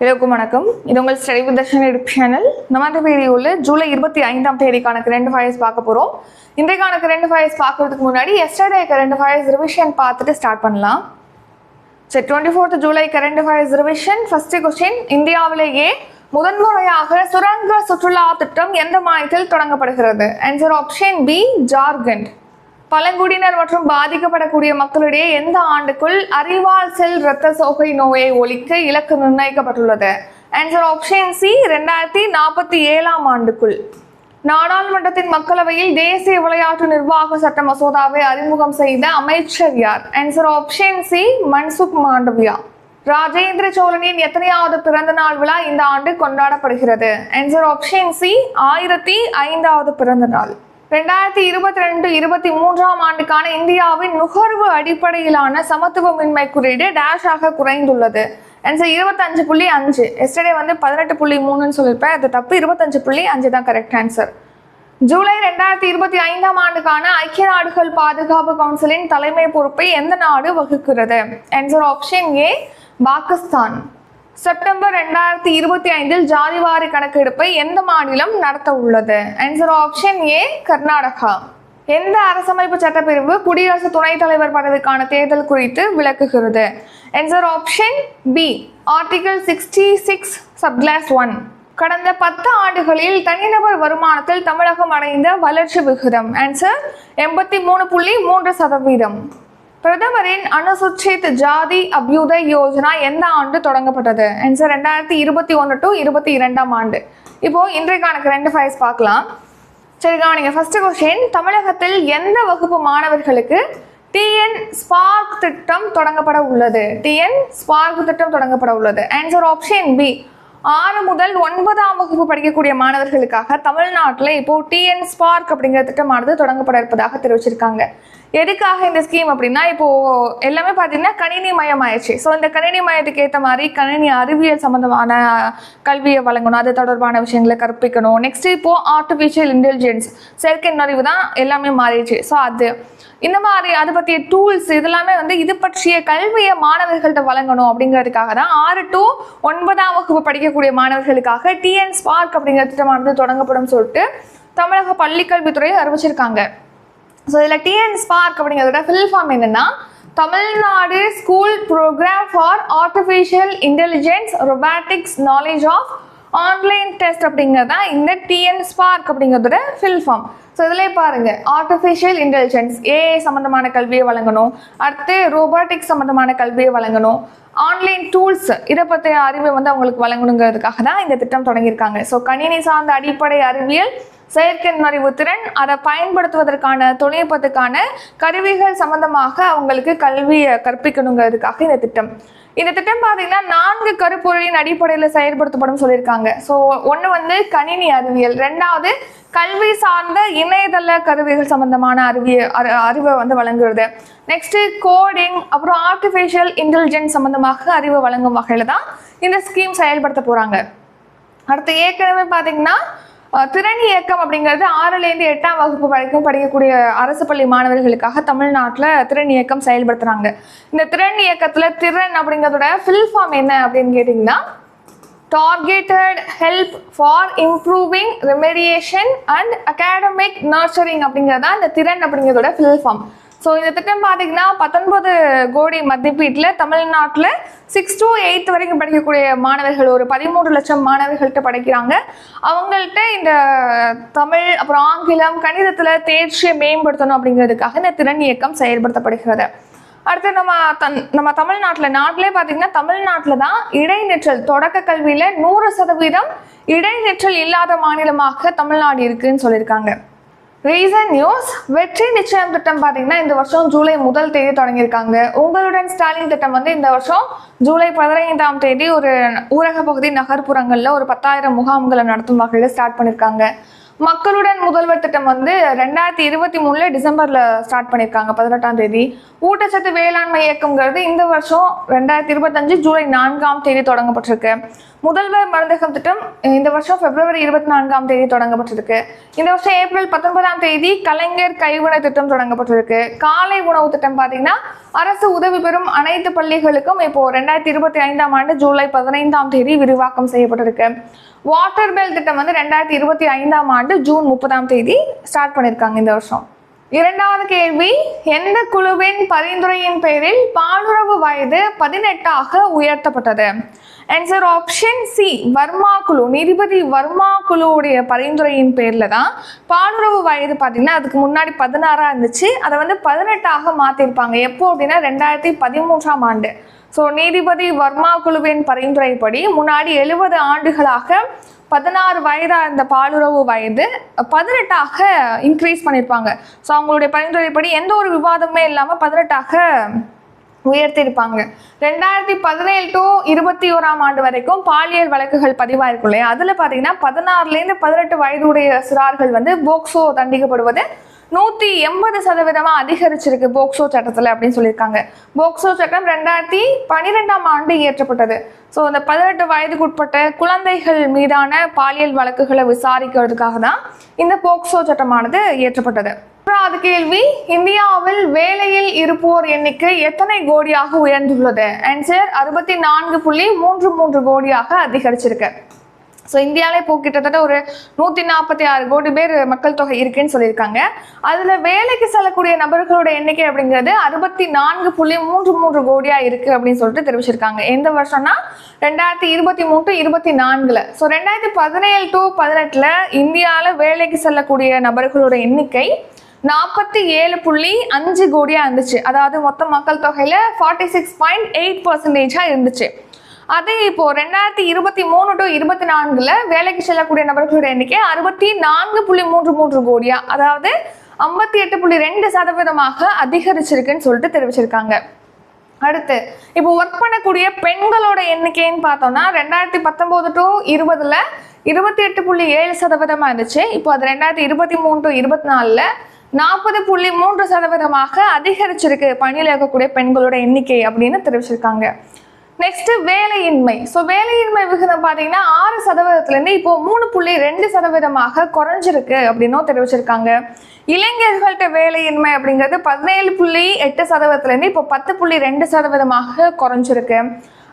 எல்லோருக்கும் வணக்கம். இது உங்கள் ஸ்டடி தர்ஷன் யூடியூப் சேனல். நம்ம இந்த வீடியோவில் ஜூலை இருபத்தி ஐந்தாம் தேதிக்கான ரெண்டு ஃபைல்ஸ் பார்க்க போகிறோம் இன்றைக்கான ரெண்டு ஃபைல்ஸ் பார்க்கறதுக்கு முன்னாடி எஸ்டர்டே ரெண்டு ஃபைல்ஸ் ரிவிஷன் பார்த்துட்டு ஸ்டார்ட் பண்ணலாம். சரி twenty fourth July current affairs revision first question இந்தியாவிலேயே முதன்முறையாக சுரங்க சுற்றுலா திட்டம் எந்த மாநிலத்தில் தொடங்கப்படுகிறது? ஆன்சர் ஆப்ஷன் பி ஜார்க்கண்ட் பழங்குடியினர் மற்றும் பாதிக்கப்படக்கூடிய மக்களிடையே எந்த ஆண்டுக்குள் அறிவால் செல் இரத்த சோகை நோயை ஒழிக்க இலக்கு நிர்ணயிக்கப்பட்டுள்ளது? ஆன்சர் ஆப்ஷன் சி ரெண்டாயிரத்தி நாற்பத்தி ஏழாம் ஆண்டுக்குள். நாடாளுமன்றத்தின் மக்களவையில் தேசிய விளையாட்டு நிர்வாக சட்ட மசோதாவை அறிமுகம் செய்த அமைச்சர் யார்? Answer option C Mansukh Mandaviya. Rajendra சோழனின் எத்தனையாவது பிறந்த நாள் விழா இந்த ஆண்டு கொண்டாடப்படுகிறது? ஆன்சர் ஆப்ஷன் சி ஆயிரத்தி ஐந்தாவது பிறந்த நாள். ரெண்டாயிரத்தி இருபத்தி ரெண்டு இருபத்தி மூன்றாம் ஆண்டுக்கான இந்தியாவின் நுகர்வு அடிப்படையிலான சமத்துவமின்மை குறியீடு டேஷாக குறைந்துள்ளது. ஆன்சர் இருபத்தஞ்சு புள்ளி அஞ்சு. எஸ்டர்டே வந்து பதினெட்டு புள்ளி மூணுன்னு சொல்லியிருப்பேன் அது தப்பு. இருபத்தஞ்சு புள்ளி அஞ்சு தான் கரெக்ட் ஆன்சர் ஜூலை ரெண்டாயிரத்தி இருபத்தி ஐந்தாம் ஆண்டுக்கான ஐக்கிய நாடுகள் பாதுகாப்பு கவுன்சிலின் தலைமை பொறுப்பை எந்த நாடு வகுக்கிறது? Answer option A Pakistan. September ரெண்டாயிரத்தி இருபத்தி ஐந்தில் ஜாதிவாரி கணக்கெடுப்பை எந்த மாநிலம் நடத்த உள்ளது? Answer option A Karnataka. எந்த அரசமைப்பு சட்டப்பிரிவு குடியரசு துணைத் தலைவர் பதவிக்கான தேர்தல் குறித்து விளக்குகிறது? Answer option B article sixty six subclause one கடந்த பத்து ஆண்டுகளில் தனிநபர் வருமானத்தில் தமிழகம் அடைந்த வளர்ச்சி விகிதம். ஆன்சர் எண்பத்தி மூணு புள்ளி மூன்று சதவீதம். பிரதமரின் அனுசுச்சித் ஜாதி அபியுதய யோஜனா எந்த ஆண்டு தொடங்கப்பட்டது? ஆன்சர் ரெண்டாயிரத்தி இருபத்தி ஒன்று டு இருபத்தி இரண்டாம் ஆண்டு. இப்போ இன்றைக்கான ரெண்டு ஃபைல்ஸ் பார்க்கலாம். சரி கவனிங்க. ஃபர்ஸ்ட் கொஸ்டின் தமிழகத்தில் எந்த வகுப்பு மாணவர்களுக்கு டிஎன் ஸ்பார்க் திட்டம் தொடங்கப்பட உள்ளது? டிஎன் ஸ்பார்க் திட்டம் தொடங்கப்பட உள்ளது. ஆன்சர் ஆப்ஷன் பி ஆறு முதல் ஒன்பதாம் வகுப்பு படிக்கக்கூடிய மாணவர்களுக்காக தமிழ்நாட்டில் இப்போ டிஎன் ஸ்பார்க் அப்படிங்கிற திட்டமானது தொடங்கப்பட இருப்பதாக தெரிவிச்சிருக்காங்க. எதுக்காக இந்த ஸ்கீம் அப்படின்னா இப்போ எல்லாமே பார்த்தீங்கன்னா கணினி மயம் ஆயிடுச்சு ஸோ இந்த கணினி மயத்துக்கு ஏற்ற மாதிரி கணினி அறிவியல் சம்மந்தமான கல்வியை வழங்கணும். அது தொடர்பான விஷயங்களை கற்பிக்கணும். நெக்ஸ்ட் இப்போ ஆர்டிஃபிஷியல் இன்டெலிஜென்ஸ் செயற்கை நுழைவு தான் எல்லாமே மாறிடுச்சு. ஸோ அது இந்த மாதிரி அதை பற்றிய டூல்ஸ் இதெல்லாமே வந்து இது பற்றிய கல்வியை மாணவர்கள்ட்ட வழங்கணும் அப்படிங்கிறதுக்காக தான் ஆறு டு ஒன்பதாம் வகுப்பு படிக்கக்கூடிய மாணவர்களுக்காக டிஎன் ஸ்பார்க் அப்படிங்கிற திட்டமானது தொடங்கப்படும் சொல்லிட்டு தமிழக பள்ளிக்கல்வித்துறை அறிவிச்சிருக்காங்க. ஸோ இதில் டிஎன் ஸ்பார்க் அப்படிங்கிறதோட ஃபில் ஃபார்ம் என்னென்னா Tamil Nadu school programme for artificial intelligence robotics knowledge of online test அப்படிங்கிறது தான் இந்த டிஎன் ஸ்பார்க் அப்படிங்கிறதோட ஃபில் ஃபார்ம் ஸோ இதிலே பாருங்க ஆர்டிஃபிஷியல் இன்டெலிஜென்ஸ் ஏஐ சம்மந்தமான கல்வியை வழங்கணும். அடுத்து ரோபாட்டிக்ஸ் சம்மந்தமான கல்வியை வழங்கணும். ஆன்லைன் டூல்ஸ் இதை பற்றிய அறிவை வந்து அவங்களுக்கு வழங்கணுங்கிறதுக்காக தான் இந்த திட்டம் தொடங்கியிருக்காங்க. ஸோ கணினி சார்ந்த அடிப்படை அறிவியல் செயற்கை நுழைவு திறன். அதை பயன்படுத்துவதற்கான தொழில்நுட்பத்துக்கான கருவிகள் சம்பந்தமாக அவங்களுக்கு கல்வியை கற்பிக்கணுங்கிறதுக்காக இந்த திட்டம். இந்த திட்டம் பார்த்தீங்கன்னா நான்கு கருப்பொருளின் அடிப்படையில் செயல்படுத்தப்படும் சொல்லியிருக்காங்க. ஸோ ஒன்று வந்து கணினி அறிவியல். ரெண்டாவது கல்வி சார்ந்த இணையதள கருவிகள் சம்பந்தமான அறிவிய அறி- அறிவை வந்து வழங்குறது. நெக்ஸ்ட்டு கோடிங் அப்புறம் ஆர்டிஃபிஷியல் இன்டெலிஜென்ஸ் சம்பந்தமாக அறிவை வழங்கும் வகையில் தான் இந்த ஸ்கீம் செயல்படுத்த போகிறாங்க அடுத்து ஏற்கனவே பார்த்தீங்கன்னா திறன் இயக்கம் அப்படிங்கிறது ஆறுலேருந்து எட்டாம் வகுப்பு வரைக்கும் படிக்கக்கூடிய அரசு பள்ளி மாணவர்களுக்காக தமிழ்நாட்டில் திறன் இயக்கம் செயல்படுத்துகிறாங்க இந்த திறன் இயக்கத்தில் திறன் அப்படிங்கிறதோட ஃபில் ஃபார்ம் என்ன அப்படின்னு கேட்டிங்கன்னா targeted help for improving remediation and academic nurturing அப்படிங்கிறது தான் இந்த திறன் அப்படிங்கிறதோட ஃபில் ஃபார்ம் ஸோ இந்த திட்டம் பார்த்தீங்கன்னா பத்தொன்பது கோடி மதிப்பீட்டில் தமிழ்நாட்டில் சிக்ஸ் டு எயித் வரைக்கும் படிக்கக்கூடிய மாணவர்கள் ஒரு பதிமூன்று லட்சம் மாணவர்கள்ட்ட படிக்கிறாங்க. அவங்கள்ட்ட இந்த தமிழ் அப்புறம் ஆங்கிலம் கணிதத்தில் தேர்ச்சியை மேம்படுத்தணும் அப்படிங்கிறதுக்காக இந்த திறன் இயக்கம் செயல்படுத்தப்படுகிறது. அடுத்து நம்ம தன் நம்ம தமிழ்நாட்டில் நாட்டிலே பார்த்தீங்கன்னா தமிழ்நாட்டில் தான் இடைநிற்றல் தொடக்க கல்வியில் நூறு சதவீதம் இடைநிற்றல் இல்லாத மாநிலமாக தமிழ்நாடு இருக்குன்னு சொல்லியிருக்காங்க. ரீசன் நியூஸ் வெற்றி நிச்சயம் திட்டம் பார்த்தீங்கன்னா இந்த வருஷம் ஜூலை முதல் தேதி தொடங்கியிருக்காங்க. உங்களுடன் ஸ்டாலின் திட்டம் வந்து இந்த வருஷம் ஜூலை பதினைந்தாம் தேதி ஒரு ஊரக பகுதி நகர்ப்புறங்களில் ஒரு பத்தாயிரம் முகாம்களை நடத்தும் வகையில் ஸ்டார்ட் பண்ணியிருக்காங்க மக்களுடன் முதல்வர் திட்டம் வந்து ரெண்டாயிரத்தி இருபத்தி மூணுல டிசம்பர்ல ஸ்டார்ட் பண்ணியிருக்காங்க பதினெட்டாம் தேதி. ஊட்டச்சத்து வேளாண்மை இயக்கம்ங்கிறது இந்த வருஷம் ரெண்டாயிரத்தி இருபத்தஞ்சு ஜூலை நான்காம் தேதி தொடங்கப்பட்டிருக்கு. முதல்வர் மருந்தகம் திட்டம் இந்த வருஷம் பிப்ரவரி இருபத்தி நான்காம் தேதி தொடங்கப்பட்டிருக்கு. இந்த வருஷம் ஏப்ரல் பத்தொன்பதாம் தேதி கலைஞர் கைவினை திட்டம் தொடங்கப்பட்டிருக்கு. காலை உணவு திட்டம் பார்த்தீங்கன்னா அரசு உதவி பெறும் அனைத்து பள்ளிகளுக்கும் இப்போ ரெண்டாயிரத்தி இருபத்தி ஐந்தாம் ஆண்டு ஜூலை பதினைந்தாம் தேதி விரிவாக்கம் செய்யப்பட்டிருக்கு. வாட்டர் பெல் திட்டம் வந்து ரெண்டாயிரத்தி இருபத்தி ஐந்தாம் ஆண்டு ஜூன் முப்பதாம் தேதி ஸ்டார்ட் பண்ணியிருக்காங்க இந்த வருஷம். இரண்டாவது கேள்வி எந்த குழுவின் பரிந்துரையின் பேரில் பாலுறவு வயது பதினெட்டாக உயர்த்தப்பட்டது? ஆன்சர் ஆப்ஷன் சி வர்மா குழு. நீதிபதி வர்மா குழுவுடைய பரிந்துரையின் பேரில் தான் பாலுறவு வயது பார்த்தீங்கன்னா அதுக்கு முன்னாடி பதினாறாக இருந்துச்சு. அதை வந்து பதினெட்டாக மாற்றிருப்பாங்க எப்போ அப்படின்னா ரெண்டாயிரத்தி பதிமூன்றாம் ஆண்டு. ஸோ நீதிபதி வர்மா குழுவின் பரிந்துரைப்படி முன்னாடி எழுபது ஆண்டுகளாக பதினாறு வயதாக இருந்த பாலுறவு வயது பதினெட்டாக இன்க்ரீஸ் பண்ணியிருப்பாங்க ஸோ அவங்களுடைய பரிந்துரைப்படி எந்த ஒரு விவாதமே இல்லாமல் பதினெட்டாக உயர்த்தியிருப்பாங்க. ரெண்டாயிரத்தி பதினேழு டு இருபத்தி ஓராம் ஆண்டு வரைக்கும் பாலியல் வழக்குகள் பதிவாயிருக்கும் இல்லையா? அதில் பார்த்தீங்கன்னா பதினாறுலேருந்து பதினெட்டு வயதுடைய சிறார்கள் வந்து போக்சோ தண்டிக்கப்படுவது நூற்றி எண்பது சதவீதமாக அதிகரிச்சிருக்கு போக்சோ சட்டத்தில் அப்படின்னு சொல்லியிருக்காங்க. போக்சோ சட்டம் ரெண்டாயிரத்தி பன்னிரெண்டாம் ஆண்டு இயற்றப்பட்டது. ஸோ அந்த பதினெட்டு வயதுக்குட்பட்ட குழந்தைகள் மீதான பாலியல் வழக்குகளை விசாரிக்கிறதுக்காக தான் இந்த போக்சோ சட்டமானது இயற்றப்பட்டது. மூன்றாவது கேள்வி இந்தியாவில் வேலையில் இருப்போர் எண்ணிக்கை எத்தனை கோடியாக உயர்ந்துள்ளது? ஆன்சர் அறுபத்தி நான்கு புள்ளி மூன்று மூன்று கோடியாக அதிகரிச்சிருக்கு. ஸோ இந்தியாவிலே இப்போ கிட்டத்தட்ட ஒரு நூற்றி நாற்பத்தி ஆறு கோடி பேர் மக்கள் தொகை இருக்குன்னு சொல்லியிருக்காங்க. அதில் வேலைக்கு செல்லக்கூடிய நபர்களோட எண்ணிக்கை அப்படிங்கிறது அறுபத்தி நான்கு புள்ளி மூன்று மூன்று கோடியாக இருக்குது அப்படின்னு சொல்லிட்டு தெரிவிச்சிருக்காங்க. எந்த வருஷம்னா? ரெண்டாயிரத்தி இருபத்தி மூணு டு இருபத்தி நான்கில். ஸோ ரெண்டாயிரத்தி பதினேழு டு பதினெட்டில் இந்தியாவில் வேலைக்கு செல்லக்கூடிய நபர்களோட எண்ணிக்கை நாற்பத்தி ஏழு புள்ளி அஞ்சு கோடியாக இருந்துச்சு. அதாவது மொத்த மக்கள் தொகையில் ஃபார்ட்டி சிக்ஸ் பாயிண்ட் எயிட் பர்சன்டேஜாக இருந்துச்சு. அதே இப்போ ரெண்டாயிரத்தி இருபத்தி மூணு டு இருபத்தி நான்குல வேலைக்கு செல்லக்கூடிய நபர்களோட எண்ணிக்கை அறுபத்தி நான்கு புள்ளி மூன்று மூன்று கோடியா. அதாவது ஐம்பத்தி எட்டு புள்ளி ரெண்டு சதவீதமாக அதிகரிச்சிருக்குன்னு சொல்லிட்டு தெரிவிச்சிருக்காங்க. அடுத்து இப்போ ஒர்க் பண்ணக்கூடிய பெண்களோட எண்ணிக்கைன்னு பார்த்தோம்னா ரெண்டாயிரத்தி பத்தொம்போது டு இருபதுல இருபத்தி எட்டு புள்ளி ஏழு சதவீதமாக இருந்துச்சு. இப்போ அது ரெண்டாயிரத்தி இருபத்தி மூணு டு இருபத்தி நாலில் நாற்பது புள்ளி மூன்று சதவீதமாக அதிகரிச்சிருக்கு பணியில் இருக்கக்கூடிய பெண்களோட எண்ணிக்கை அப்படின்னு தெரிவிச்சிருக்காங்க. நெக்ஸ்ட் வேலையின்மை. ஸோ வேலையின்மை விகிதம் பார்த்தீங்கன்னா ஆறு சதவீதத்துலேருந்து இப்போ மூணு புள்ளி ரெண்டு சதவீதமாக குறைஞ்சிருக்கு அப்படின்னும் தெரிவிச்சிருக்காங்க. இளைஞர்கள்ட்ட வேலையின்மை அப்படிங்கிறது பதினேழு புள்ளி எட்டு சதவீதத்துலேருந்து இப்போ பத்து புள்ளி ரெண்டு சதவீதமாக குறைஞ்சிருக்கு.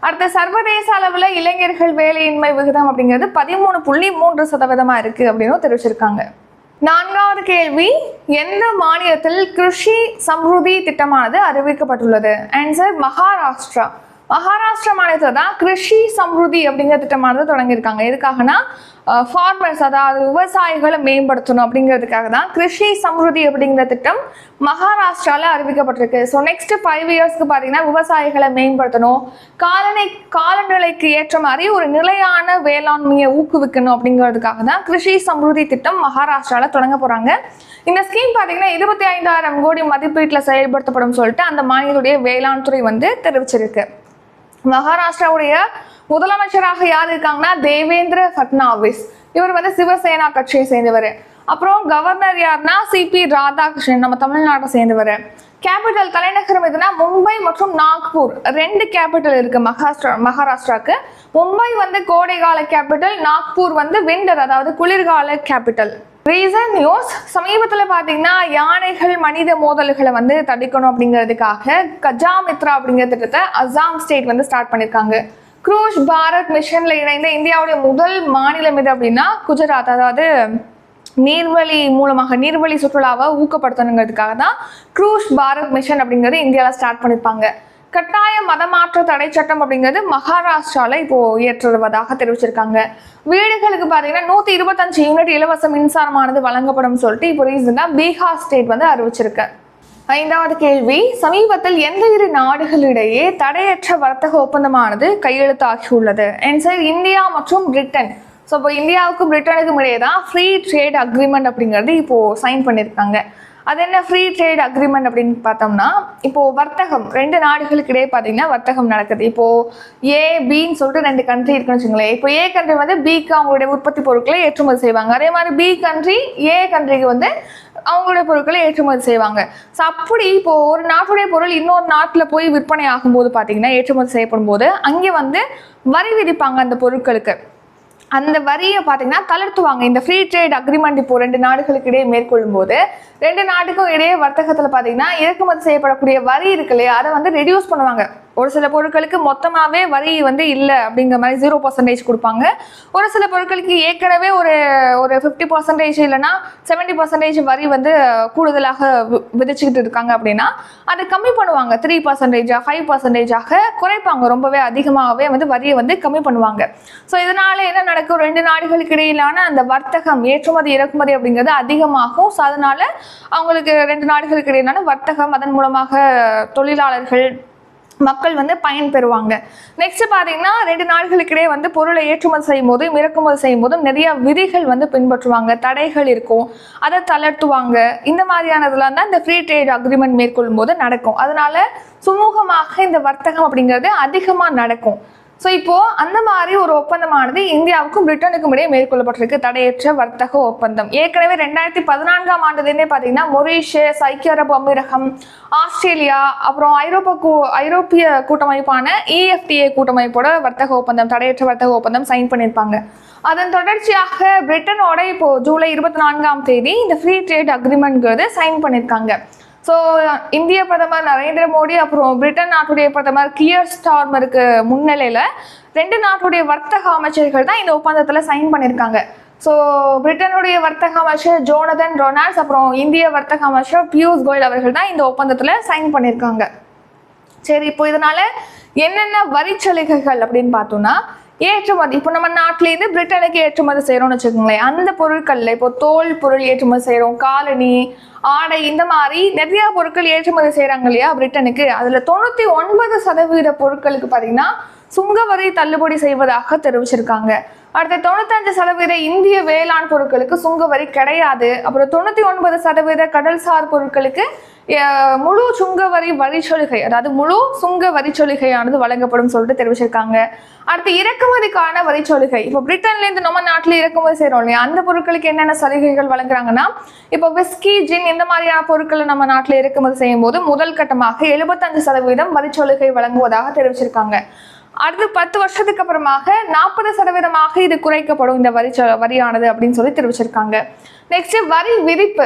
அடுத்த சர்வதேச அளவில் இளைஞர்கள் வேலையின்மை விகிதம் அப்படிங்கிறது பதிமூணு புள்ளி மூன்று சதவீதமாக இருக்குது அப்படின்னும் தெரிவிச்சிருக்காங்க. நான்காவது கேள்வி எந்த மாநிலத்தில் கிருஷி சம்ருதி திட்டமானது அறிவிக்கப்பட்டுள்ளது? ஆன்சர் மகாராஷ்டிரா. மகாராஷ்டிரா மாநிலத்தில் தான் கிருஷி சம்ருதி அப்படிங்கிற திட்டமானது தொடங்கியிருக்காங்க. எதுக்காகனா ஃபார்மர்ஸ் அதாவது விவசாயிகளை மேம்படுத்தணும் அப்படிங்கிறதுக்காக தான் கிருஷி சம்ருதி அப்படிங்கிற திட்டம் மகாராஷ்டிராவில் அறிவிக்கப்பட்டிருக்கு. ஸோ நெக்ஸ்ட் ஃபைவ் இயர்ஸ்க்கு பார்த்தீங்கன்னா விவசாயிகளை மேம்படுத்தணும் காலநிலை காலநிலைக்கு ஏற்ற மாதிரி ஒரு நிலையான வேளாண்மையை ஊக்குவிக்கணும் அப்படிங்கிறதுக்காக தான் கிருஷி சம்ருதி திட்டம் மகாராஷ்டிராவில் தொடங்க போகிறாங்க இந்த ஸ்கீம் பார்த்தீங்கன்னா இருபத்தி ஐந்தாயிரம் கோடி மதிப்பீட்டில் செயல்படுத்தப்படும் சொல்லிட்டு அந்த மாநிலத்துடைய வேளாண் துறை வந்து தெரிவிச்சிருக்கு. மகாராஷ்டிராவுடைய முதலமைச்சராக யார் இருக்காங்கன்னா தேவேந்திர பட்னாவிஸ். இவர் வந்து சிவசேனா கட்சியை சேர்ந்தவர். அப்புறம் கவர்னர் யாருன்னா சிபி ராதாகிருஷ்ணன் நம்ம தமிழ்நாட்டை சேர்ந்தவர். கேபிட்டல் தலைநகரம் எதுனா மும்பை மற்றும் நாக்பூர். ரெண்டு கேபிட்டல் இருக்கு மகாராஷ்டிரா மகாராஷ்டிராக்கு. மும்பை வந்து கோடைகால கேபிட்டல் நாக்பூர் வந்து விண்டர் அதாவது குளிர்கால கேபிட்டல் ரீசன் நியூஸ் சமீபத்தில் பார்த்தீங்கன்னா யானைகள் மனித மோதல்களை வந்து தடுக்கணும் அப்படிங்கிறதுக்காக கஜா மித்ரா அப்படிங்கிற திட்டத்தை அசாம் ஸ்டேட் வந்து ஸ்டார்ட் பண்ணியிருக்காங்க குரூஷ் பாரத் மிஷன்ல இணைந்த இந்தியாவுடைய முதல் மாநிலம் இது அப்படின்னா குஜராத். அதாவது நீர்வழி மூலமாக நீர்வழி சுற்றுலாவை ஊக்கப்படுத்தணுங்கிறதுக்காக தான் குரூஷ் பாரத் மிஷன் அப்படிங்கிறது இந்தியாவில் ஸ்டார்ட் பண்ணியிருப்பாங்க கட்டாய மதமாற்ற தடை சட்டம் அப்படிங்கிறது மகாராஷ்டிரால இப்போ இயற்றுவதாக தெரிவிச்சிருக்காங்க. வீடுகளுக்கு பார்த்தீங்கன்னா நூற்றி இருபத்தஞ்சு யூனிட் இலவச மின்சாரமானது வழங்கப்படும் சொல்லிட்டு இப்போ ரீசெண்டாக பீகார் ஸ்டேட் வந்து அறிவிச்சிருக்கு. ஐந்தாவது கேள்வி சமீபத்தில் எந்த இரு நாடுகளிடையே தடையற்ற வர்த்தக ஒப்பந்தமானது கையெழுத்தாகியுள்ளது? ஆன்சர் இந்தியா மற்றும் பிரிட்டன். ஸோ இப்போ இந்தியாவுக்கும் பிரிட்டனுக்கும் இடையே தான் ஃப்ரீ ட்ரேட் அக்ரிமெண்ட் அப்படிங்கிறது இப்போது சைன் பண்ணியிருக்காங்க. அது என்ன ஃப்ரீ ட்ரேட் அக்ரிமெண்ட் அப்படின்னு பார்த்தோம்னா இப்போ வர்த்தகம் ரெண்டு நாடுகளுக்கு இடையே பார்த்தீங்கன்னா வர்த்தகம் நடக்குது. இப்போ ஏ பின்னு சொல்லிட்டு ரெண்டு கண்ட்ரி இருக்குன்னு வச்சுங்களேன் இப்போ ஏ கண்ட்ரி வந்து பிக்கு அவங்களுடைய உற்பத்தி பொருட்களை ஏற்றுமதி செய்வாங்க. அதே மாதிரி பி கண்ட்ரி ஏ கண்ட்ரிக்கு வந்து அவங்களுடைய பொருட்களை ஏற்றுமதி செய்வாங்க. ஸோ அப்படி இப்போ ஒரு நாட்டுடைய பொருள் இன்னொரு நாட்டில் போய் விற்பனை ஆகும்போது பார்த்தீங்கன்னா ஏற்றுமதி செய்யப்படும் போது அங்கே வந்து வரி விதிப்பாங்க அந்த பொருட்களுக்கு. அந்த வரியை பார்த்தீங்கன்னா தளர்த்துவாங்க. இந்த ஃப்ரீ ட்ரேட் அக்ரிமெண்ட் இப்போ ரெண்டு நாடுகளுக்கு இடையே மேற்கொள்ளும் போது ரெண்டு நாட்டுக்கும் இடையே வர்த்தகத்தில் பார்த்தீங்கன்னா இறக்குமதி செய்யப்படக்கூடிய வரி இருக்கு இல்லையா? அதை வந்து ரெடியூஸ் பண்ணுவாங்க. ஒரு சில பொருட்களுக்கு மொத்தமாகவே வரி வந்து இல்லை அப்படிங்கிற மாதிரி ஜீரோ பர்சன்டேஜ் கொடுப்பாங்க. ஒரு சில பொருட்களுக்கு ஏற்கனவே ஒரு ஒரு ஃபிஃப்டி பர்சன்டேஜ் இல்லைன்னா செவன்ட்டி பர்சன்டேஜ் வரி வந்து கூடுதலாக வி- விதிச்சுக்கிட்டு இருக்காங்க அப்படின்னா அதை கம்மி பண்ணுவாங்க. த்ரீ பர்சன்டேஜாக ஃபைவ் பர்சன்டேஜாக குறைப்பாங்க. ரொம்பவே அதிகமாகவே வந்து வரியை வந்து கம்மி பண்ணுவாங்க. ஸோ இதனால் என்ன நடக்கும்? ரெண்டு நாடுகளுக்கு இடையிலான அந்த வர்த்தகம் ஏற்றுமதி இறக்குமதி அப்படிங்கிறது அதிகமாகும். ஸோ அதனால் அவங்களுக்கு ரெண்டு நாடுகளுக்கு இடையிலான வர்த்தகம் அதன் மூலமாக தொழிலாளர்கள் மக்கள் வந்து பயன் பெறுவாங்க. நெக்ஸ்ட் பார்த்தீங்கன்னா ரெண்டு நாடுகளுக்கிடையே வந்து பொருளை ஏற்றுமதி செய்யும் போதும் இறக்குமதி செய்யும் போதும் நிறைய விதிகள் வந்து பின்பற்றுவாங்க. தடைகள் இருக்கும். அதை தளர்த்துவாங்க. இந்த மாதிரியானதுலாம் தான் இந்த ஃப்ரீ ட்ரேட் அக்ரிமெண்ட் மேற்கொள்ளும் போது நடக்கும். அதனால சுமூகமாக இந்த வர்த்தகம் அப்படிங்கிறது அதிகமாக நடக்கும். ஸோ இப்போ அந்த மாதிரி ஒரு ஒப்பந்தமானது இந்தியாவுக்கும் பிரிட்டனுக்கும் இடையே மேற்கொள்ளப்பட்டிருக்கு. தடையற்ற வர்த்தக ஒப்பந்தம். ஏற்கனவே ரெண்டாயிரத்தி பதினான்காம் ஆண்டுலேருந்தே பார்த்தீங்கன்னா மொரீஷியஸ் ஐக்கிய அரபு அமீரகம் ஆஸ்திரேலியா அப்புறம் ஐரோப்பா கூ ஐரோப்பிய கூட்டமைப்பான இஎஃப்டிஏ கூட்டமைப்போட வர்த்தக ஒப்பந்தம் தடையற்ற வர்த்தக ஒப்பந்தம் சைன் பண்ணியிருப்பாங்க. அதன் தொடர்ச்சியாக பிரிட்டனோட இப்போ ஜூலை இருபத்தி நான்காம் தேதி இந்த ஃப்ரீ ட்ரேட் அக்ரிமெண்ட்ங்கிறது சைன் பண்ணியிருக்காங்க. ஸோ இந்திய பிரதமர் நரேந்திர மோடி அப்புறம் பிரிட்டன் நாட்டுடைய பிரதமர் கியர் ஸ்டார்மருக்கு முன்னிலையில் ரெண்டு நாட்டுடைய வர்த்தக அமைச்சர்கள் தான் இந்த ஒப்பந்தத்தில் சைன் பண்ணியிருக்காங்க ஸோ பிரிட்டனுடைய வர்த்தக அமைச்சர் ஜோனதன் ரொனால்ட்ஸ் அப்புறம் இந்திய வர்த்தக அமைச்சர் பியூஷ் கோயல் அவர்கள் தான் இந்த ஒப்பந்தத்தில் சைன் பண்ணியிருக்காங்க சரி இப்போ இதனால என்னென்ன வரி சலுகைகள் அப்படின்னு பார்த்தோம்னா ஏற்றுமதி இப்போ நம்ம நாட்டிலேருந்து பிரிட்டனுக்கு ஏற்றுமதி செய்கிறோம்னு வச்சுக்கோங்களேன். அந்த பொருட்களில் இப்போ தோல் பொருள் ஏற்றுமதி செய்கிறோம் காலனி ஆடை இந்த மாதிரி நிறையா பொருட்கள் ஏற்றுமதி செய்கிறாங்க இல்லையா பிரிட்டனுக்கு. அதில் தொண்ணூற்றி ஒன்பது சதவீத பொருட்களுக்கு பார்த்தீங்கன்னா சுங்கவரி தள்ளுபடி செய்வதாக தெரிவிச்சிருக்காங்க. அடுத்த தொண்ணூத்தஞ்சு சதவீத இந்திய வேளாண் பொருட்களுக்கு சுங்கவரி கிடையாது. அப்புறம் தொண்ணூற்றி ஒன்பது சதவீத கடல்சார் பொருட்களுக்கு முழு முழு சுங்கவரி வரிச்சொலுகை அதாவது முழு சுங்க வரிச்சொலுகையானது வழங்கப்படும் சொல்லிட்டு தெரிவிச்சிருக்காங்க. அடுத்து இறக்குமதிக்கான வரிச்சொலுகை இப்போ பிரிட்டன்லேருந்து நம்ம நாட்டில் இறக்குமதி செய்கிறோம் இல்லையா? அந்த பொருட்களுக்கு என்னென்ன சலுகைகள் வழங்குறாங்கன்னா இப்போ விஸ்கி ஜின் இந்த மாதிரியான பொருட்களை நம்ம நாட்டில் இறக்குமதி செய்யும் போது முதல் கட்டமாக எழுபத்தஞ்சு சதவீதம் வரிச்சொலுகை வழங்குவதாக தெரிவிச்சிருக்காங்க. அடுத்து பத்து வருஷத்துக்கு அப்புறமாக நாற்பது சதவீதமாக இது குறைக்கப்படும் இந்த வரி வரியானது அப்படின்னு சொல்லி தெரிவிச்சிருக்காங்க. நெக்ஸ்ட் வரி விதிப்பு.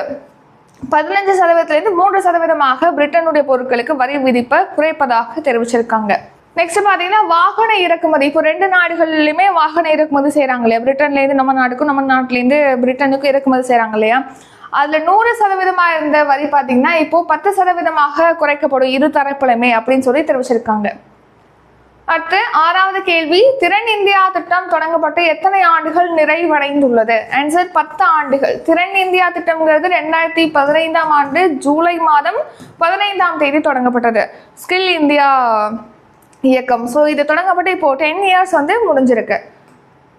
பதினஞ்சு சதவீதத்திலிருந்து மூன்று சதவீதமாக பிரிட்டனுடைய பொருட்களுக்கு வரி விதிப்பை குறைப்பதாக தெரிவிச்சிருக்காங்க. நெக்ஸ்ட் பார்த்தீங்கன்னா வாகன இறக்குமதி. இப்போ ரெண்டு நாடுகள்லையுமே வாகன இறக்குமதி செய்கிறாங்க இல்லையா? பிரிட்டன்லேருந்து நம்ம நாட்டுக்கும் நம்ம நாட்டிலேருந்து பிரிட்டனுக்கும் இறக்குமதி செய்கிறாங்க இல்லையா? அதில் நூறு சதவீதமாக இருந்த வரி பார்த்தீங்கன்னா இப்போது பத்து சதவீதமாக குறைக்கப்படும். இரு தரப்புலையுமே அப்படின்னு சொல்லி தெரிவிச்சிருக்காங்க. அடுத்து ஆறாவது கேள்வி திறன் இந்தியா திட்டம் தொடங்கப்பட்டு எத்தனை ஆண்டுகள் நிறைவடைந்துள்ளது? ஆன்சர் பத்து ஆண்டுகள். திறன் இந்தியா திட்டம்ங்கிறது ரெண்டாயிரத்தி பதினைந்தாம் ஆண்டு ஜூலை மாதம் பதினைந்தாம் தேதி தொடங்கப்பட்டது. ஸ்கில் இந்தியா இயக்கம். ஸோ இது தொடங்கப்பட்டு இப்போ டென் இயர்ஸ் வந்து முடிஞ்சிருக்கு.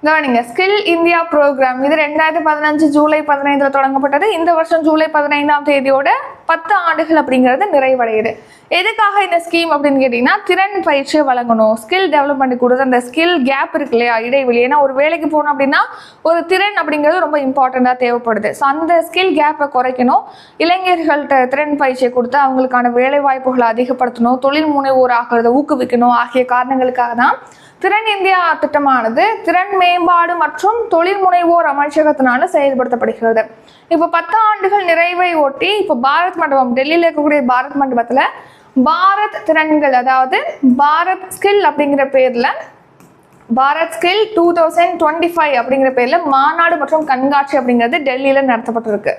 கவனிங்க ஸ்கில் இந்தியா ப்ரோக்ராம் இது ரெண்டாயிரத்தி பதினஞ்சு ஜூலை பதினைந்தில் தொடங்கப்பட்டது. இந்த வருஷம் ஜூலை பதினைந்தாம் தேதியோட பத்து ஆண்டுகள் அப்படிங்கிறது நிறைவடையுது. எதுக்காக இந்த ஸ்கீம் அப்படின்னு கேட்டிங்கன்னா திறன் பயிற்சியை வழங்கணும். ஸ்கில் டெவலப்மெண்ட் கொடுத்து அந்த ஸ்கில் கேப் இருக்கு இல்லையா இடைவெளி. ஏன்னா ஒரு வேலைக்கு போகணும் அப்படின்னா ஒரு திறன் அப்படிங்கிறது ரொம்ப இம்பார்ட்டண்ட்டாக தேவைப்படுது. ஸோ அந்த ஸ்கில் கேப்பை குறைக்கணும். இளைஞர்கள்ட்ட திறன் பயிற்சியை கொடுத்து அவங்களுக்கான வேலை வாய்ப்புகளை அதிகப்படுத்தணும். தொழில் முனைவோர் ஆகிறத ஊக்குவிக்கணும். ஆகிய காரணங்களுக்காக தான் திறன் இந்தியா திட்டமானது திறன் மேம்பாடு மற்றும் தொழில் முனைவோர் அமைச்சகத்தினால செயல்படுத்தப்படுகிறது. இப்போ பத்து ஆண்டுகள் நிறைவை ஒட்டி இப்போ பாரத் மண்டபம் டெல்லியில் இருக்கக்கூடிய பாரத் மண்டபத்தில் பாரத் திறன்கள் அதாவது பாரத் ஸ்கில் அப்படிங்கிற பேரில் Bharat skill two thousand twenty five அப்படிங்கிற பேரில் மாநாடு மற்றும் கண்காட்சி அப்படிங்கிறது டெல்லியில் நடத்தப்பட்டிருக்கு.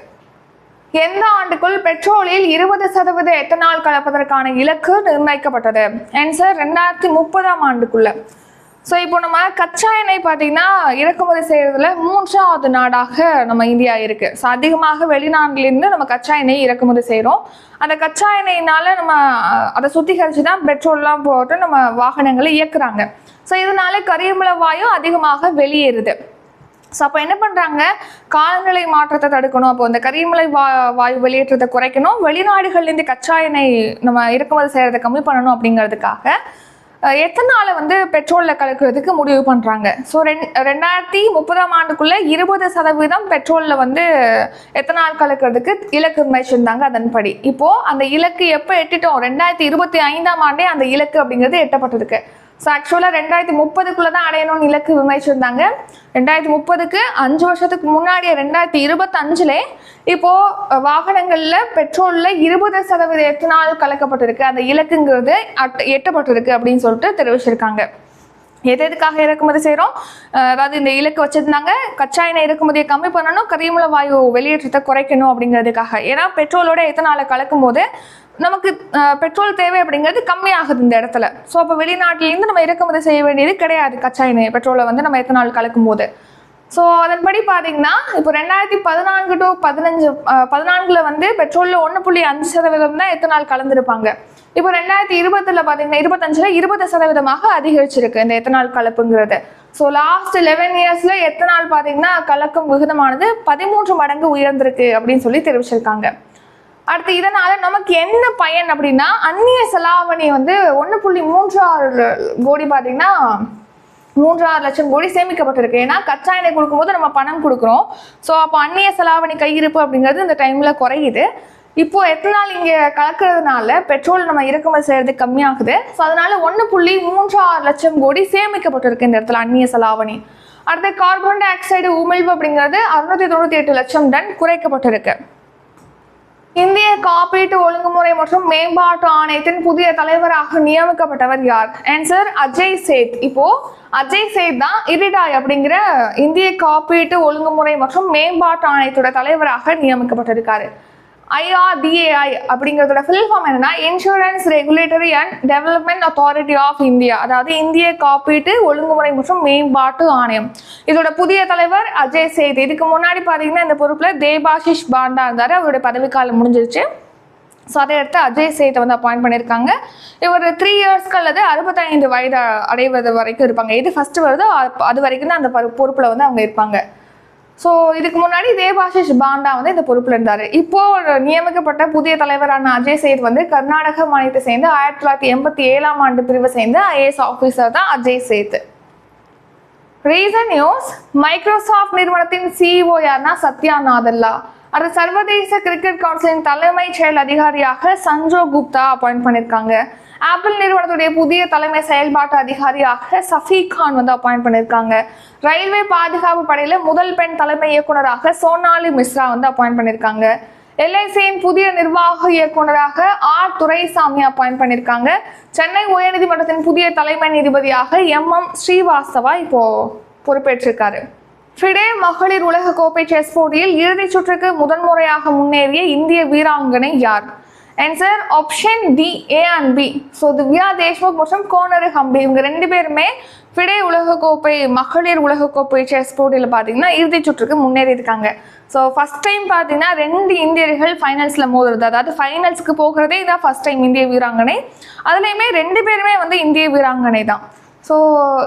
எந்த ஆண்டுக்குள் பெட்ரோலில் இருபது சதவீத எத்தனால் கலப்பதற்கான இலக்கு நிர்ணயிக்கப்பட்டது? ஆன்சர் ரெண்டாயிரத்தி முப்பதாம் ஆண்டுக்குள்ள. ஸோ இப்போ நம்ம கச்சா எண்ணெய் பார்த்தீங்கன்னா இறக்குமதி செய்கிறதுல மூன்றாவது நாடாக நம்ம இந்தியா இருக்கு. ஸோ அதிகமாக வெளிநாட்டிலிருந்து நம்ம கச்சா எண்ணெய் இறக்குமதி செய்கிறோம் அந்த கச்சா எண்ணெயினால நம்ம அதை சுத்திகரித்து தான் பெட்ரோல்லாம் போட்டு நம்ம வாகனங்களை இயக்குறாங்க. ஸோ இதனால கரியமில வாயு அதிகமாக வெளியேறுது. ஸோ அப்போ என்ன பண்ணுறாங்க காலநிலை மாற்றத்தை தடுக்கணும். அப்போ இந்த கரிமலை வா வாயு வெளியேற்றத்தை குறைக்கணும். வெளிநாடுகள்லேருந்து கச்சா எண்ணெய் நம்ம இறக்குமதி செய்கிறத கம்மி பண்ணணும் அப்படிங்கிறதுக்காக எத்தனால வந்து பெட்ரோலில் கலக்கிறதுக்கு முடிவு பண்ணுறாங்க ஸோ ரெண் ரெண்டாயிரத்தி முப்பதாம் ஆண்டுக்குள்ளே இருபது சதவீதம் பெட்ரோலில் வந்து எத்தனால் கலக்கிறதுக்கு இலக்கு நிர்ணயிச்சிருந்தாங்க அதன்படி. இப்போது அந்த இலக்கு எப்போ எட்டிட்டோம்? ரெண்டாயிரத்தி இருபத்தி ஐந்தாம் ஆண்டே அந்த இலக்கு அப்படிங்கிறது எட்டப்பட்டிருக்கு. ஸோ ஆக்சுவலாக ரெண்டாயிரத்தி முப்பதுக்குள்ளே தான் அடையணும்னு இலக்கு நிர்ணயிச்சிருந்தாங்க ரெண்டாயிரத்தி முப்பதுக்கு அஞ்சு வருஷத்துக்கு முன்னாடியே ரெண்டாயிரத்தி இருபத்தஞ்சிலே இப்போது வாகனங்களில் பெட்ரோலில் இருபது சதவீத எத்தனால் கலக்கப்பட்டிருக்கு. அந்த இலக்குங்கிறது அட் எட்டப்பட்டிருக்கு அப்படின்னு சொல்லிட்டு தெரிவிச்சிருக்காங்க. எது எதுக்காக இறக்குமதி செய்கிறோம் அதாவது இந்த இலக்கு வச்சுருந்தாங்க. கச்சா எண்ணெய் இறக்குமதியை கம்மி பண்ணணும் கரிமல வாயு வெளியேற்றத்தை குறைக்கணும் அப்படிங்கிறதுக்காக. ஏன்னா பெட்ரோலோட எத்தனால கலக்கும் போது நமக்கு பெட்ரோல் தேவை அப்படிங்கிறது கம்மியாகுது இந்த இடத்துல. ஸோ அப்போ வெளிநாட்டிலேருந்து நம்ம இறக்குமதி செய்ய வேண்டியது கிடையாது. கச்சா எண்ணெய் பெட்ரோலை வந்து நம்ம எத்தனால் கலக்கும் போது ஸோ அதன்படி பார்த்தீங்கன்னா இப்போ ரெண்டாயிரத்தி பதினான்கு டு பதினஞ்சு பதினான்கில் வந்து பெட்ரோலில் ஒன்று புள்ளி அஞ்சு சதவீதம் தான் எத்தனால் கலந்துருப்பாங்க. இப்போ ரெண்டாயிரத்தி இருபத்தில் பார்த்தீங்கன்னா இருபத்தஞ்சில் இருபது சதவீதமாக அதிகரிச்சிருக்கு இந்த எத்தனால் கலப்புங்கிறது. ஸோ லாஸ்ட் லெவன் இயர்ஸில் எத்தனால் பார்த்தீங்கன்னா கலக்கும் விகிதமானது பதிமூன்று மடங்கு உயர்ந்திருக்கு அப்படின்னு சொல்லி தெரிவிச்சிருக்காங்க. அடுத்து இதனால நமக்கு என்ன பயன் அப்படின்னா அந்நிய செலாவணி வந்து ஒன்று புள்ளி மூன்று ஆறு கோடி பார்த்தீங்கன்னா மூன்று ஆறு லட்சம் கோடி சேமிக்கப்பட்டிருக்கு. ஏன்னா கச்சா எண்ணெய் கொடுக்கும்போது நம்ம பணம் கொடுக்குறோம். ஸோ அப்போ அந்நிய செலாவணி கையிருப்பு அப்படிங்கிறது இந்த டைமில் குறையுது. இப்போ எத்தனால் இங்கே கலக்கிறதுனால பெட்ரோல் நம்ம இறக்குமதி செய்கிறது கம்மியாகுது. ஸோ அதனால ஒன்று புள்ளி மூன்று ஆறு லட்சம் கோடி சேமிக்கப்பட்டிருக்கு இந்த இடத்துல அந்நிய செலாவணி. அடுத்து கார்பன் டை ஆக்சைடு உமிழ்வு அப்படிங்கிறது அறுநூத்தி தொண்ணூற்றி எட்டு லட்சம் டன் குறைக்கப்பட்டிருக்கு. இந்திய காப்பீட்டு ஒழுங்குமுறை மற்றும் மேம்பாட்டு ஆணையத்தின் புதிய தலைவராக நியமிக்கப்பட்டவர் யார்? ஆன்சர் அஜய் சேத். இப்போ அஜய் சேத் தான் இரிடாய் அப்படிங்கிற இந்திய காப்பீட்டு ஒழுங்குமுறை மற்றும் மேம்பாட்டு ஆணையத்தோட தலைவராக நியமிக்கப்பட்டிருக்காரு. ஐஆர்டிஏஐ அப்படிங்கிறதோட ஃபில் ஃபார்ம் என்னன்னா insurance regulatory and development authority of India அதாவது இந்திய காப்பீட்டு ஒழுங்குமுறை மற்றும் மேம்பாட்டு ஆணையம். இதோட புதிய தலைவர் அஜய் சேத். இதுக்கு முன்னாடி பார்த்தீங்கன்னா இந்த பொறுப்பில் தேபாஷிஷ் பாண்டா இருந்தார். அவருடைய பதவிக்காலம் முடிஞ்சிருச்சு. ஸோ அதை அடுத்து அஜய் சேத்தை வந்து அப்பாயிண்ட் பண்ணியிருக்காங்க இவர் த்ரீ இயர்ஸ்க்கு அல்லது அறுபத்தைந்து வயது அடைவது வரைக்கும் இருப்பாங்க. எது ஃபஸ்ட்டு வருதோ அது- அது வரைக்கும் தான் அந்த பொறுப்பில் வந்து அவங்க இருப்பாங்க. ஸோ இதுக்கு முன்னாடி தேவாஷிஷ் பாண்டா வந்து இந்த பொறுப்பில் இருந்தார். இப்போ நியமிக்கப்பட்ட புதிய தலைவரான அஜய் சேத் வந்து கர்நாடக மாநிலத்தை சேர்ந்து ஆயிரத்தி தொள்ளாயிரத்தி எண்பத்தி ஏழாம் ஆண்டு பிரிவை சேர்ந்த ஐஏஎஸ் ஆஃபீஸர் தான் Ajay Seth. Recent news Microsoft நிறுவனத்தின் சிஇஓ யார்னா சத்யா நாதல்லா. அது சர்வதேச கிரிக்கெட் கவுன்சிலின் தலைமைச் செயல் அதிகாரியாக சஞ்சோ குப்தா அப்பாயிண்ட் பண்ணியிருக்காங்க ஆப்பிள் நிறுவனத்துடைய புதிய தலைமை செயல்பாட்டு அதிகாரியாக சஃபி கான் வந்து அப்பாயிண்ட் பண்ணியிருக்காங்க ரயில்வே பாதுகாப்பு படையில முதல் பெண் தலைமை இயக்குனராக சோனாலி மிஸ்ரா வந்து அப்பாயிண்ட் பண்ணியிருக்காங்க எல்ஐசியின் புதிய நிர்வாக இயக்குனராக ஆர் துரைசாமி அப்பாயிண்ட் பண்ணியிருக்காங்க சென்னை உயர்நீதிமன்றத்தின் புதிய தலைமை நீதிபதியாக எம் எம் ஸ்ரீவாஸ்தவா இப்போ பொறுப்பேற்றிருக்காரு. ஃபிடே மகளிர் உலக கோப்பை செஸ் போட்டியில் இறுதிச் சுற்றுக்கு முதன்முறையாக முன்னேறிய இந்திய வீராங்கனை யார்? Answer option D A and B so Divya Deshmukh மற்றும் கோனரு ஹம்பி. இவங்க ரெண்டு பேருமே ஃபிடே உலகக்கோப்பை மகளிர் உலகக்கோப்பை செஸ் போட்டியில் பார்த்தீங்கன்னா இறுதிச் சுற்றுக்கு முன்னேறி இருக்காங்க ஸோ ஃபர்ஸ்ட் டைம் பார்த்தீங்கன்னா ரெண்டு இந்தியர்கள் ஃபைனல்ஸில் மோதுறது. அதாவது ஃபைனல்ஸ்க்கு போகிறதே இதான் ஃபர்ஸ்ட் டைம் இந்திய வீராங்கனை. அதுலேயுமே ரெண்டு பேருமே வந்து இந்திய வீராங்கனை தான். ஸோ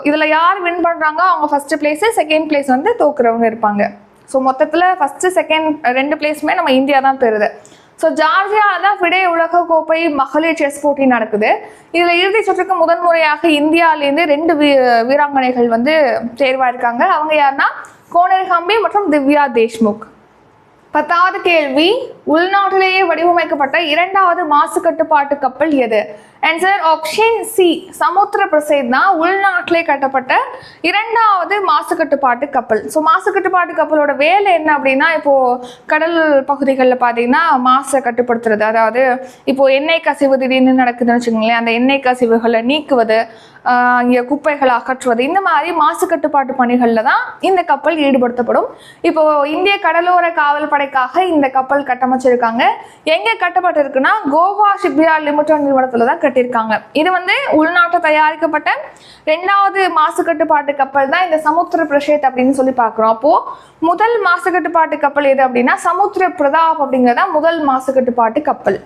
இதில் யார் வின் பண்ணுறாங்க அவங்க ஃபஸ்ட்டு பிளேஸு செகண்ட் பிளேஸ் வந்து தோக்குறவங்க இருப்பாங்க. ஸோ மொத்தத்தில் ஃபஸ்ட்டு செகண்ட் ரெண்டு பிளேஸுமே நம்ம இந்தியா தான் பெறுது. ஸோ ஜார்ஜியாவில் தான் ஃபிடே கோப்பை மகளிர் செஸ் போட்டி நடக்குது. இதில் இறுதி சுற்றுக்கு முதன்முறையாக இந்தியாவிலேருந்து ரெண்டு வீ வீராங்கனைகள் வந்து தேர்வாயிருக்காங்க. அவங்க யாருன்னா கோனல் ஹம்பி மற்றும் திவ்யா தேஷ்முக். பத்தாவது கேள்வி உள்நாட்டிலேயே வடிவமைக்கப்பட்ட இரண்டாவது மாசு கட்டுப்பாட்டு கப்பல் எது? Answer option C Samudra Prachet தான் உள்நாட்டிலே கட்டப்பட்ட இரண்டாவது மாசுக்கட்டுப்பாட்டு கப்பல். ஸோ மாசுக்கட்டுப்பாட்டு கப்பலோட வேலை என்ன அப்படின்னா இப்போது கடல் பகுதிகளில் பார்த்தீங்கன்னா மாசை கட்டுப்படுத்துறது. அதாவது இப்போ எண்ணெய் கசிவு திடீர்னு நடக்குதுன்னு வச்சுக்கோங்களேன் அந்த எண்ணெய் கசிவுகளை நீக்குவது இங்கே குப்பைகளை அகற்றுவது இந்த மாதிரி மாசு கட்டுப்பாட்டு பணிகளில் தான் இந்த கப்பல் ஈடுபடுத்தப்படும். இப்போ இந்திய கடலோர காவல் படைக்காக இந்த கப்பல் கட்டமைச்சிருக்காங்க. எங்கே கட்டப்பட்டிருக்குன்னா கோவா ஷிப்யார்ட் லிமிடெட் நிறுவனத்தில் தான் கட்டியிருக்காங்க. இது வந்து உள்நாட்டு தயாரிக்கப்பட்ட ரெண்டாவது மாசு கட்டுப்பாட்டு கப்பல் தான் இந்த சமுத்திர பிரஷேத் அப்படின்னு சொல்லி பார்க்குறோம். அப்போது முதல் மாசு கட்டுப்பாட்டு கப்பல் எது அப்படின்னா சமுத்திர பிரதாப் அப்படிங்கிறதா முதல் மாசு கட்டுப்பாட்டு கப்பல்.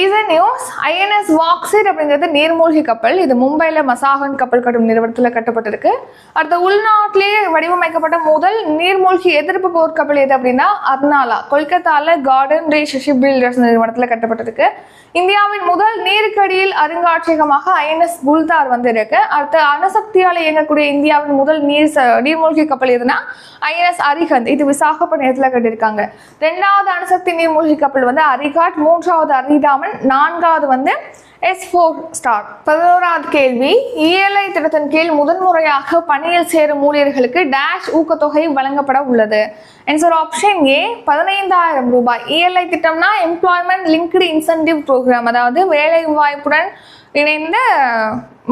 ரீசன் நியூஸ் ஐஎன்எஸ் வாக்ஸிட் அப்படிங்கிறது நீர்மூழ்கி கப்பல். இது மும்பையில் மசாகன் கப்பல் கட்டும் நிறுவனத்தில் கட்டப்பட்டிருக்கு. அடுத்த உள்நாட்டிலேயே வடிவமைக்கப்பட்ட முதல் நீர்மூழ்கி எதிர்ப்பு போர்க்கப்பல் எது அப்படின்னா அர்னாலா கொல்கத்தாவில் கார்டன் ரே ஷிப் பில்டர்ஸ் நிறுவனத்தில் கட்டப்பட்டிருக்கு. இந்தியாவின் முதல் நீருக்கடியில் அருங்காட்சியகமாக ஐஎன்எஸ் குல்தார் வந்து இருக்கு அடுத்து அணுசக்தியால் இயங்கக்கூடிய இந்தியாவின் முதல் நீர் ச- நீர்மூழ்கி கப்பல் எதுனா ஐஎன்எஸ் அரிஹந்த் இது விசாகப்பட்டினத்தில் கட்டியிருக்காங்க. ரெண்டாவது அணுசக்தி நீர்மூழ்கி கப்பல் வந்து அரிகாட் மூன்றாவது அரிதாம் அரிதாமன் நான்காவது வந்து எஸ் ஃபோர் ஸ்டார் பதினோராவது கேள்வி இஎல்ஐ திட்டத்தின் கீழ் முதன்முறையாக பணியில் சேரும் ஊழியர்களுக்கு டேஷ் ஊக்கத்தொகை வழங்கப்பட உள்ளது. ஆன்சர் ஆப்ஷன் ஏ பதினைந்தாயிரம் ரூபாய். இஎல்ஐ திட்டம்னா எம்ப்ளாய்மெண்ட் லிங்க்டு இன்சென்டிவ் ப்ரோக்ராம் அதாவது வேலை வாய்ப்புடன் இணைந்த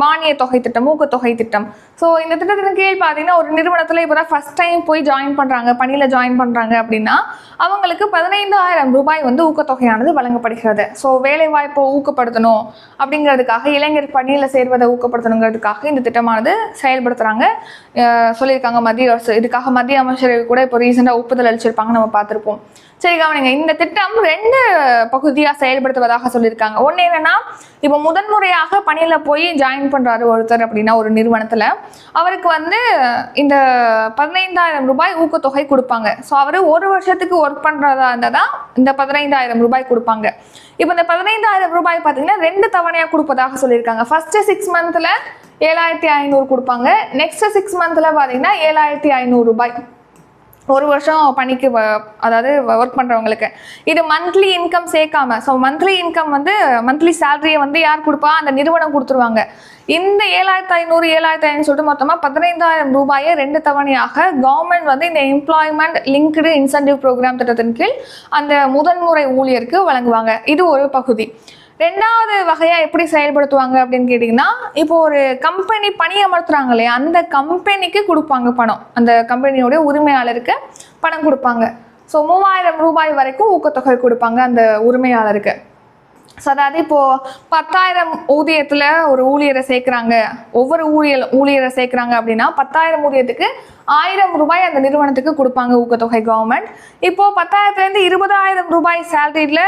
மானிய தொகை திட்டம் ஊக்கத்தொகை திட்டம். ஸோ இந்த திட்டத்தின் கீழ் பார்த்தீங்கன்னா ஒரு நிறுவனத்தில் இப்போ தான் ஃபஸ்ட் டைம் போய் ஜாயின் பண்ணுறாங்க பணியில் ஜாயின் பண்ணுறாங்க அப்படின்னா அவங்களுக்கு பதினைந்தாயிரம் ரூபாய் வந்து ஊக்கத்தொகையானது வழங்கப்படுகிறது. ஸோ வேலைவாய்ப்பை ஊக்கப்படுத்தணும் அப்படிங்கிறதுக்காக இளைஞர் பணியில் சேர்வதை ஊக்கப்படுத்தணுங்கிறதுக்காக இந்த திட்டமானது செயல்படுத்துகிறாங்க சொல்லியிருக்காங்க மத்திய அரசு. இதுக்காக மத்திய அமைச்சர்கள் கூட இப்போ ரீசெண்டாக ஒப்புதல் அளிச்சிருப்பாங்க நம்ம பார்த்துருப்போம். சரி கவனிங்க. இந்த திட்டம் ரெண்டு பகுதியாக செயல்படுத்துவதாக சொல்லியிருக்காங்க. ஒன்று என்னென்னா இப்போ முதன்முறையாக பணியில் போய் ஜாயின் பண்ணுறாரு ஒருத்தர் அப்படின்னா ஒரு நிறுவனத்தில். அவருக்கு வந்து இந்த பதினைந்தாயிரம் ரூபாய் ஊக்கத்தொகை கொடுப்பாங்க. ஸோ அவர் ஒரு வருஷத்துக்கு ஒர்க் பண்ணுறதா இருந்தால் தான் இந்த பதினைந்தாயிரம் ரூபாய் கொடுப்பாங்க. இப்போ இந்த பதினைந்தாயிரம் ரூபாய் பார்த்தீங்கன்னா ரெண்டு தவணையாக கொடுப்பதாக சொல்லியிருக்காங்க. ஃபஸ்ட்டு சிக்ஸ் மந்த்தில் ஏழாயிரத்தி ஐநூறு கொடுப்பாங்க. நெக்ஸ்ட் சிக்ஸ் மந்த்தில் பார்த்தீங்கன்னா ஏழாயிரத்தி ஐநூறு ரூபாய். ஒரு வருஷம் பணிக்கு வ- அதாவது ஒர்க் பண்ணுறவங்களுக்கு இது மந்த்லி இன்கம் சேர்க்காம ஸோ மந்த்லி இன்கம் வந்து மந்த்லி சேலரியை வந்து யார் கொடுப்பா? அந்த நிறுவனம் கொடுத்துருவாங்க. இந்த ஏழாயிரத்து ஐநூறு ஏழாயிரத்து ஐநூறு சொல்லிட்டு மொத்தமாக பதினைந்தாயிரம் ரூபாயை ரெண்டு தவணையாக கவர்மெண்ட் வந்து இந்த எம்ப்ளாய்மெண்ட் லிங்க்டு இன்சென்டிவ் ப்ரோக்ராம் திட்டத்தின் கீழ் அந்த முதன்முறை ஊழியருக்கு வழங்குவாங்க. இது ஒரு பகுதி. ரெண்டாவது வகையாக எப்படி செயல்படுத்துவாங்க அப்படின்னு கேட்டிங்கன்னா இப்போ ஒரு கம்பெனி பணியமர்த்துறாங்க இல்லையா அந்த கம்பெனிக்கு கொடுப்பாங்க பணம். அந்த கம்பெனியோடைய உரிமையாளருக்கு பணம் கொடுப்பாங்க. ஸோ மூவாயிரம் ரூபாய் வரைக்கும் ஊக்கத்தொகை கொடுப்பாங்க அந்த உரிமையாளருக்கு. ஸோ அதாவது இப்போது பத்தாயிரம் ஊதியத்தில் ஒரு ஊழியரை சேர்க்குறாங்க. ஒவ்வொரு ஊழியர் ஊழியரை சேர்க்குறாங்க அப்படின்னா பத்தாயிரம் ஊதியத்துக்கு ஆயிரம் ரூபாய் அந்த நிறுவனத்துக்கு கொடுப்பாங்க ஊக்கத்தொகை கவர்மெண்ட் இப்போது பத்தாயிரத்துலேருந்து இருபதாயிரம் ரூபாய் சேலரியில்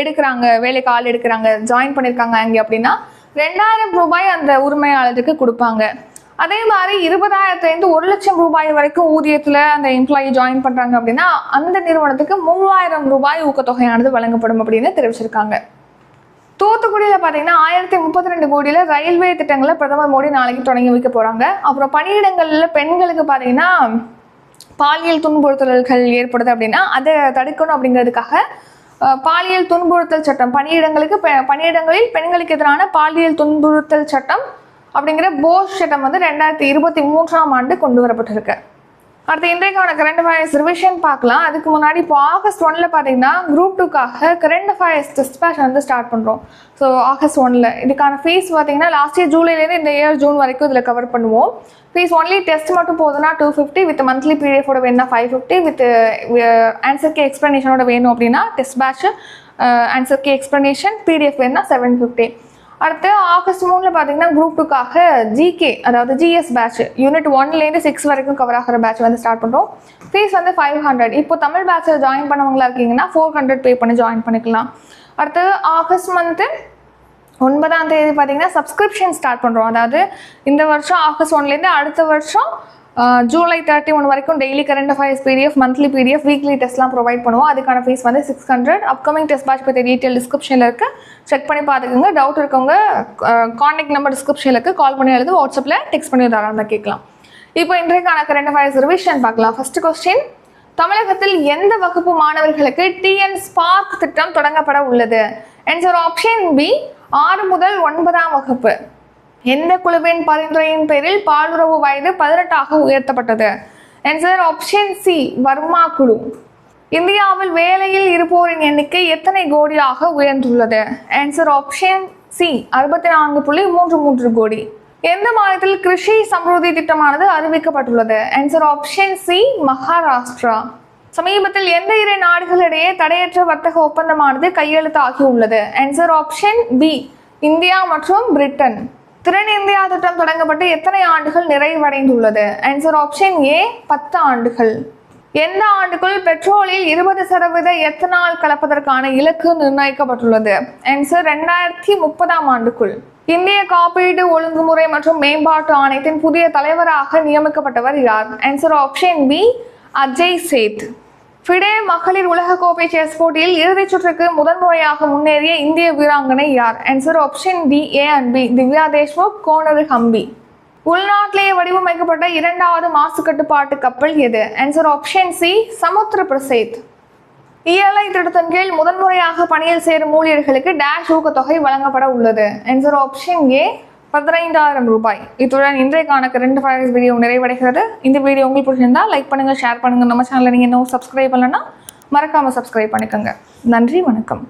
எடுக்கிறாங்க வேலைக்கு ஆள் எடுக்கிறாங்க ஜாயின் பண்ணியிருக்காங்க அங்கே அப்படின்னா ரெண்டாயிரம் ரூபாய் அந்த உரிமையாளருக்கு கொடுப்பாங்க. அதே மாதிரி இருபதாயிரத்துலேருந்து ஒரு லட்சம் ரூபாய் வரைக்கும் ஊதியத்தில் அந்த எம்ப்ளாயி ஜாயின் பண்ணுறாங்க அப்படின்னா அந்த நிறுவனத்துக்கு மூவாயிரம் ரூபாய் ஊக்கத்தொகையானது வழங்கப்படும் அப்படின்னு தெரிவிச்சிருக்காங்க. தூத்துக்குடியில் பார்த்தீங்கன்னா ஆயிரத்தி முப்பத்தி ரெண்டு கோடியில் ரயில்வே திட்டங்களை பிரதமர் மோடி நாளைக்கு தொடங்கி வைக்க போகிறாங்க அப்புறம் பணியிடங்களில் பெண்களுக்கு பார்த்தீங்கன்னா பாலியல் துன்புறுத்தல்கள் ஏற்படுது அப்படின்னா அதை தடுக்கணும் அப்படிங்கிறதுக்காக பாலியல் துன்புறுத்தல் சட்டம். பணியிடங்களுக்கு பெ- பணியிடங்களில் பெண்களுக்கு எதிரான பாலியல் துன்புறுத்தல் சட்டம் அப்படிங்கிற போஸ் சட்டம் வந்து ரெண்டாயிரத்தி இருபத்தி மூன்றாம் ஆண்டு கொண்டு வரப்பட்டிருக்கு. அடுத்து இன்றைக்கான கரண்ட் அஃபேர்ஸ் ரிவிஷன் பார்க்கலாம். அதுக்கு முன்னாடி இப்போ ஆகஸ்ட் ஒன்ல பார்த்தீங்கன்னா குரூப் டூக்காக கரண்ட் அஃபேர்ஸ் டெஸ்ட் வந்து ஸ்டார்ட் பண்ணுறோம் ஸோ ஆகஸ்ட் ஒன்ல இதுக்கான ஃபீஸ் பார்த்தீங்கன்னா லாஸ்ட் இயர் ஜூலைலேருந்து இந்த இயர் ஜூன் வரைக்கும் இதில் கவர் பண்ணுவோம். ஃபீஸ் ஒன்லி டெஸ்ட் மட்டும் போதுன்னா டூ ஃபிஃப்டி வித் மந்த்லி பிடிஎஃபோட வேணும்னா five fifty with answer key எக்ஸ்ப்ளனேஷனோட வேணும் அப்படின்னா test batch answer key explanation PDF வேணும்னா செவன் ஃபிஃப்டி அடுத்து ஆகஸ்ட் மூணில் பார்த்தீங்கன்னா குரூப் டூக்காக ஜிகே அதாவது ஜிஎஸ் பேட்ச் யூனிட் ஒன்லேருந்து சிக்ஸ் வரைக்கும் கவர் ஆகிற பேட்ச் வந்து ஸ்டார்ட் பண்ணுறோம் ஃபீஸ் வந்து ஃபைவ் ஹண்ட்ரட் இப்போ தமிழ் பேட்சில் ஜாயின் பண்ணவங்களா இருக்கீங்கன்னா ஃபோர் ஹண்ட்ரட் பே பண்ணி ஜாயின் பண்ணிக்கலாம். அடுத்து ஆகஸ்ட் மந்த்து ஒன்பதாம் தேதி பார்த்தீங்கன்னா சப்ஸ்கிரிப்ஷன் ஸ்டார்ட் பண்ணுறோம் அதாவது இந்த வருஷம் ஆகஸ்ட் ஒன்லேருந்து அடுத்த வருஷம் ஜூலை தேர்ட்டி ஒன் வரைக்கும் daily current affairs PDF monthly PDF weekly டெஸ்ட்லாம் ப்ரொவைட் பண்ணுவோம். அதுக்கான ஃபீஸ் வந்து six hundred upcoming test batch பற்றி டீட்டெயில் டிஸ்கிரிப்ஷனில் இருக்கு. செக் பண்ணி பார்த்துக்கோங்க டவுட் இருக்கவங்க கான்டாக்ட் நம்பர் டிஸ்கிரிப்ஷனில் இருக்குது கால் பண்ணி எழுது வாட்ஸ்அப்பில் டெக்ஸ்ட் பண்ணி தாராளமாக கேட்கலாம். இப்போ இன்றைக்கான கரண்ட் அஃபேர்ஸ் ரிவிஷன் பார்க்கலாம். ஃபர்ஸ்ட் கொஸ்டின் தமிழகத்தில் எந்த வகுப்பு மாணவர்களுக்கு டிஎன் ஸ்பார்க் திட்டம் தொடங்கப்பட உள்ளது? ஆன்சர் ஆப்ஷன் பி ஆறு முதல் ஒன்பதாம் வகுப்பு. எந்த குழுவின் பரிந்துரையின் பேரில் பாலுறவு வயது பதினெட்டாக உயர்த்தப்பட்டது? ஆன்சர் ஆப்ஷன் சி வர்மா குழு. இந்தியாவில் வேலையில் இருப்போரின் எண்ணிக்கை எத்தனை கோடியாக உயர்ந்துள்ளது? ஆன்சர் ஆப்ஷன் சி அறுபத்தி நான்கு புள்ளி மூன்று மூன்று கோடி. எந்த மாநிலத்தில் கிருஷி சம்ருதி திட்டமானது அறிவிக்கப்பட்டுள்ளது? Answer option C Maharashtra. சமீபத்தில் எந்த இரு நாடுகளிடையே தடையற்ற வர்த்தக ஒப்பந்தமானது கையெழுத்தாகியுள்ளது? ஆன்சர் ஆப்ஷன் பி இந்தியா மற்றும் பிரிட்டன். திறன் இந்தியா திட்டம் தொடங்கப்பட்டு எத்தனை ஆண்டுகள் நிறைவடைந்துள்ளது? ஆன்சர் ஆப்ஷன் ஏ பத்து ஆண்டுகள். எந்த ஆண்டுக்குள் பெட்ரோலில் இருபது சதவீத எத்தனால் கலப்பதற்கான இலக்கு நிர்ணயிக்கப்பட்டுள்ளது? ஆன்சர் ரெண்டாயிரத்தி முப்பதாம் ஆண்டுக்குள். இந்திய காப்பீடு ஒழுங்குமுறை மற்றும் மேம்பாட்டு ஆணையத்தின் புதிய தலைவராக நியமிக்கப்பட்டவர் யார்? Answer option B Ajay Seth. FIDE மகளிர் உலகக்கோப்பை செஸ் போட்டியில் இறுதிச் சுற்றுக்கு முதன்முறையாக முன்னேறிய இந்திய வீராங்கனை யார்? Answer option D A and B Divya Deshmukh Koneru Humpy உள்நாட்டிலேயே வடிவமைக்கப்பட்ட இரண்டாவது மாசு கட்டுப்பாட்டு கப்பல் எது? Answer option C Samudra Prachet. ELI திட்டத்தின் கீழ் முதன்முறையாக பணியில் சேரும் ஊழியர்களுக்கு டேஷ் ஊக்கத்தொகை வழங்கப்பட உள்ளது. ஆன்சர் ஆப்ஷன் ஏ பதினைந்தாயிரம் ரூபாய். இத்துடன் இன்றைக்கான கரண்ட் ஃபயர்ஸ் வீடியோ நிறைவடைகிறது. இந்த வீடியோ உங்களுக்கு பிடிச்சிருந்தால் லைக் பண்ணுங்க ஷேர் பண்ணுங்க. நம்ம சேனலில் நீங்கள் இன்னும் சப்ஸ்கிரைப் பண்ணலன்னா மறக்காமல் சப்ஸ்கிரைப் பண்ணிக்கோங்க. நன்றி வணக்கம்.